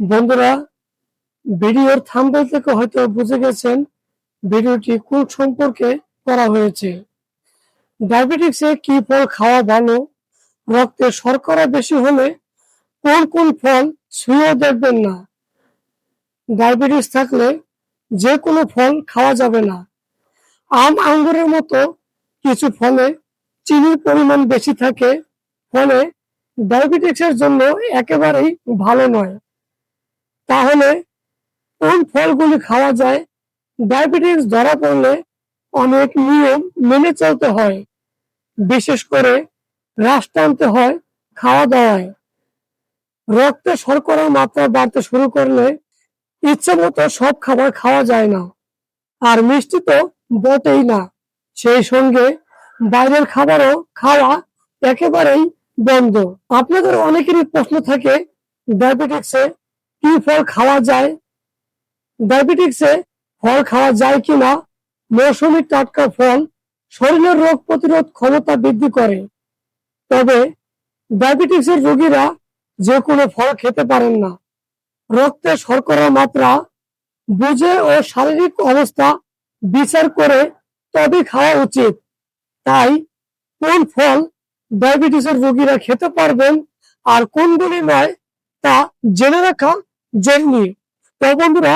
বন্ধুরা, ভিডিওর থাম্বনেল থেকে হয়তো বুঝে গেছেন ভিডিওটি কোন সম্পর্কে করা হয়েছে। ডায়াবেটিক্সে কি ফল খাওয়া ভালো? রক্তে শর্করা বেশি হলে কোন কোন ফল ছুঁয়েও দেখবেন না। ডায়াবেটিস থাকলে যে কোনো ফল খাওয়া যাবে না। আম, আঙ্গুরের মতো কিছু ফলে চিনির পরিমাণ বেশি থাকে, ফলে ডায়াবেটিক্সের জন্য একেবারেই ভালো নয়। তাহলে কোন ফলগুলি খাওয়া যায়? ডায়াবেটিস ধরা পড়লে অনেক নিয়ম মেনে চলতে হয়। বিশেষ করে হ্রাস টানতে হয় খাওয়া দাওয়ায় রক্তে শর্করার মাত্রা বাড়তে শুরু করলে ইচ্ছে মতো সব খাবার খাওয়া যায় না। আর মিষ্টি তো বটেই না। সেই সঙ্গে বাইরের খাবারও খাওয়া একেবারেই বন্ধ। আপনাদের অনেকেরই প্রশ্ন থাকে ডায়াবেটিক্সে কি ফল খাওয়া যায়? ডায়াবেটিক্সে ফল খাওয়া যায় কিনা? মৌসুমী টাটকা ফল শরীরের রোগ প্রতিরোধ ক্ষমতা বৃদ্ধি করে। তবে ডায়াবেটিক্সের রোগীরা যে কোনো ফল খেতে পারেন না। রক্তে শর্করার মাত্রা, বুঝে ও শারীরিক অবস্থা বিচার করে তবে খাওয়া উচিত। তাই কোন ফল ডায়াবেটিসের রোগীরা খেতে পারবেন আর কোনগুলি নয় তা জেনে রাখা জরুরি তো বন্ধুরা,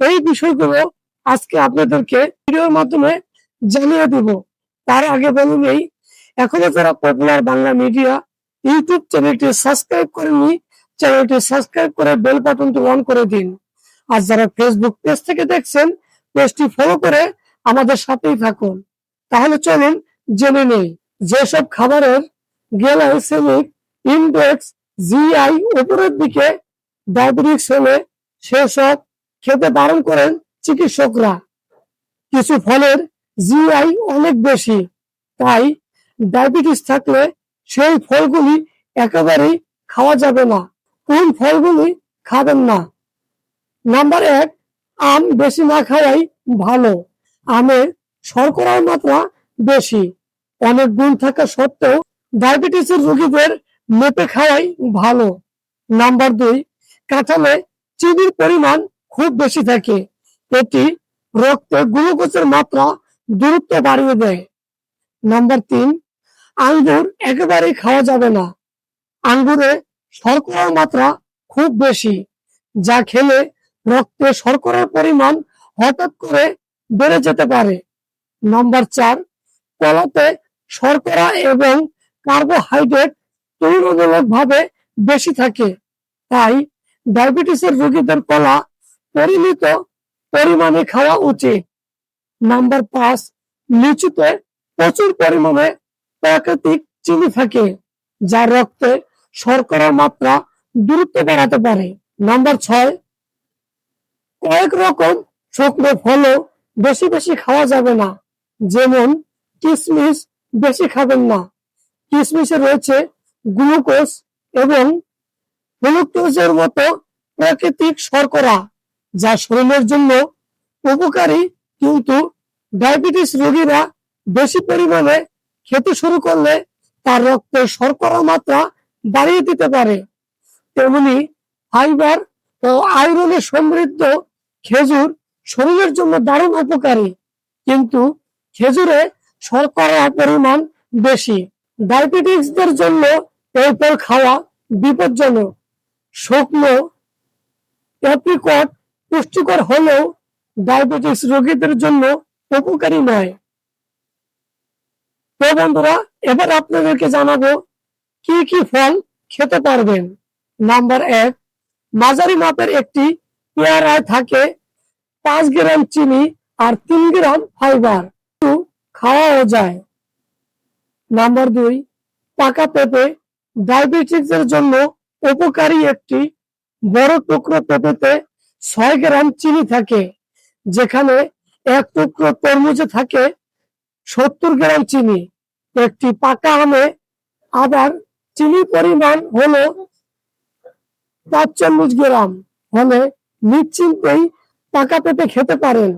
এই বিষয়গুলো আজকে আপনাদেরকে ভিডিওর মাধ্যমে জানিয়ে দিব। তার আগে বলে নেই, এখনও যারা পপুলার বাংলা মিডিয়া ইউটিউব চ্যানেলটি সাবস্ক্রাইব করেননি, চ্যানেলটি সাবস্ক্রাইব করে বেল বাটনটি অন করে দিন। আর যারা ফেসবুক পেজ থেকে দেখছেন পেজটি ফলো করে আমাদের সাথেই থাকুন। তাহলে চলুন জেনে নেই, যেসব খাবারের গ্যালাইসেমিক ইন্ডেক্স জিআই উপরের দিকে ডায়াবেটিস হলে সেসব খেতে বারণ করেন চিকিৎসকরা। কিছু ফলের জিআই অনেক বেশি, তাই ডায়াবেটিস থাকলে সেই ফলগুলি একেবারেই খাওয়া যাবে না। কোন ফলগুলি খাবেন না? নাম্বার এক, আম বেশি না খাওয়াই ভালো। আমের শর্করার মাত্রা বেশি। অনেক গুণ থাকা সত্ত্বেও ডায়াবেটিসের রোগীদের মেপে খাওয়াই ভালো। নাম্বার দুই কাঁঠালে চিনির পরিমাণ খুব বেশি থাকে। এটি রক্তে গ্লুকোজের মাত্রা দূরত্ব বাড়িয়ে দেয়। নাম্বার তিন, আঙ্গুর একেবারেই খাওয়া যাবে না। আঙ্গুরে শর্করার মাত্রা খুব বেশি, যা খেলে রক্তে শর্করার পরিমাণ হঠাৎ করে বেড়ে যেতে পারে। নাম্বার চার, কলাতে শর্করা এবং কার্বোহাইড্রেট তুলনামূলক ভাবে বেশি থাকে, তাই ডায়াবেটিসের রোগীদের কলা পরিমিত পরিমাণে খাওয়া উচিত। নাম্বার পাঁচ, লিচুতে প্রচুর পরিমাণে প্রাকৃতিক চিনি থাকে, যা রক্তে শর্করার মাত্রা দূরত্ব বাড়াতে পারে। নাম্বার ছয়, কয়েক রকম শুকনো ফলও বেশি বেশি খাওয়া যাবে না, যেমন কিশমিশ বেশি খাবেন না। কিশমিশে রয়েছে গ্লুকোজ এবং গ্লুকোজের মতো প্রাকৃতিক শর্করা, যা শরীরের জন্য উপকারী, কিন্তু ডায়াবেটিস রোগীরা বেশি পরিমাণে খেতে শুরু করলে তার রক্তে শর্করা মাত্রা বাড়িয়ে দিতে পারে। তেমনি ফাইবার ও আয়রনে সমৃদ্ধ খেজুর শরীরের জন্য দারুণ উপকারী, কিন্তু খেজুরে শর্করার পরিমাণ বেশি। ডায়াবেটিক্সদের জন্য ফল খাওয়া বিপজ্জনক। শুকনো অ্যাপ্রিকট পুষ্টিকর হলেও ডায়াবেটিস রোগীদের জন্য উপকারী নয়। তো বন্ধুরা, এবার আপনাদেরকে জানাব কি কি ফল খেতে পারবেন। নাম্বার এক, মাঝারি মাপের একটি পেয়ারায় থাকে পাঁচ গ্রাম চিনি আর তিন গ্রাম ফাইবার। খাওয়াও যায়। নাম্বার দুই, পাকা পেঁপে ডায়াবেটিসের জন্য উপকারী একটি বড় টুকরো পেঁপেতে ছয় গ্রাম চিনি থাকে, যেখানে এক টুকরো তরমুজে থাকে সত্তর গ্রাম চিনি। একটি পাকা আমে আবার চিনির পরিমাণ হলো পাঁচচল্লিশ গ্রাম। হলে নিশ্চিন্তেই পাকা পেঁপে খেতে পারেন।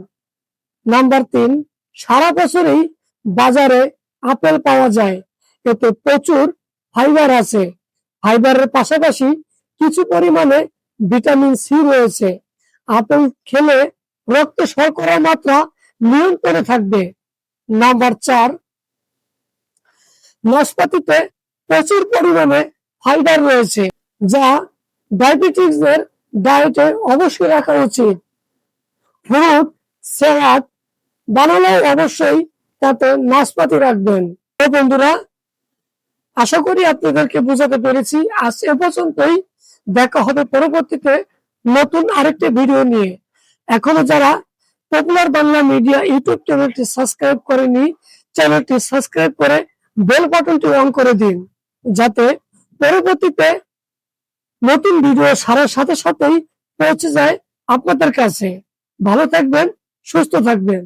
নাম্বার তিন, সারা বছরই বাজারে আপেল পাওয়া যায়। এতে প্রচুর ফাইবার আছে। ফাইবারের পাশাপাশি কিছু পরিমাণে ভিটামিন সি রয়েছে। আপেল খেলে রক্ত শর্করার মাত্রা নিয়ন্ত্রণে থাকবে। নাম্বার চার, নাশপাতিতে প্রচুর পরিমাণে ফাইবার রয়েছে, যা ডায়াবেটিসদের ডায়েটে অবশ্যই রাখা উচিত। ফ্রুট স্যালাড বানালেও অবশ্যই তাতে নাশপাতি রাখবেন। বন্ধুরা আশা করি আপনাদেরকে বোঝাতে পেরেছি। আজ এ পর্যন্তই। দেখা হবে পরবর্তীতে নতুন আরেকটি ভিডিও নিয়ে। এখনও যারা পপুলার বাংলা মিডিয়া ইউটিউব চ্যানেলটি সাবস্ক্রাইব করেনি চ্যানেলটি সাবস্ক্রাইব করে বেল বাটনটি অন করে দিন, যাতে পরবর্তীতে নতুন ভিডিও সারার সাথে সাথেই পৌঁছে যায় আপনাদের কাছে। ভালো থাকবেন, সুস্থ থাকবেন।